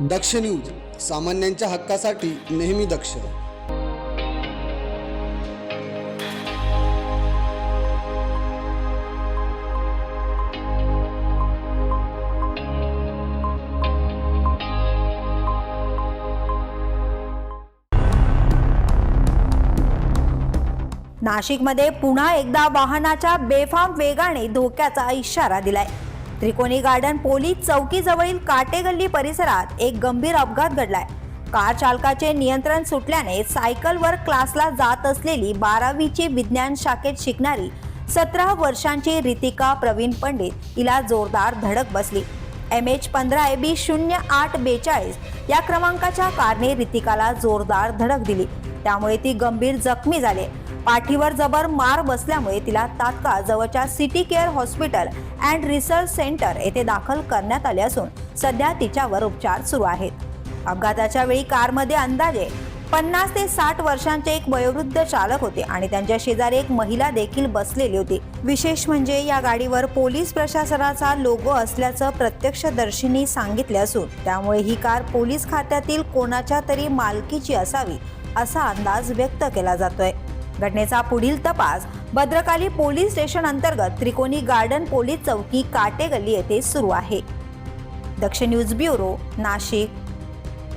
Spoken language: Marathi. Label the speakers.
Speaker 1: दक्ष न्यूज सामान्यांच्या हक्कासाठी नेहमी दक्ष.
Speaker 2: नाशिकमध्ये पुन्हा एकदा वाहनाच्या बेफाम वेगाने धोक्याचा इशारा दिलाय. त्रिकोणी गार्डन पोलीस चौकीजवळील काटेगल्ली परिसरात एक गंभीर अपघात घडलाय. कार चालकाचे नियंत्रण सुटल्याने सायकलवर क्लासला जात असलेली बारावीची विज्ञान शाखेत शिकणारी सतरा वर्षांची रितिका प्रवीण पंडित हिला जोरदार धडक बसली. एम एच पंधरा ए बी शून्य आठ बेचाळीस या क्रमांकाच्या कारने रितिकाला जोरदार धडक दिली. त्यामुळे ती गंभीर जखमी झाली. पाठीवर जबर मार बसल्यामुळे तिला तात्काळ जवळच्या city care hospital and research centre येथे दाखल करण्यात आले असून सध्या तिच्यावर उपचार सुरू आहेत. अपघाताच्या वेळी कारमध्ये अंदाजे पन्नास ते साठ वर्षांचे एक वयोवृद्ध चालक होते आणि त्यांच्या शेजारी एक महिला देखील बसलेली होती. विशेष म्हणजे या गाडीवर पोलीस प्रशासनाचा लोगो असल्याचं प्रत्यक्षदर्शींनी सांगितले असून त्यामुळे ही कार पोलीस खात्यातील कोणाच्या तरी मालकीची असावी असा अंदाज व्यक्त केला जातोय. घटनेचा पुढील तपास भद्रकाली पोलीस स्टेशन अंतर्गत त्रिकोणी गार्डन पोलीस चौकी काटेगल्ली येथे सुरू आहे. Daksh news bureau Nashik.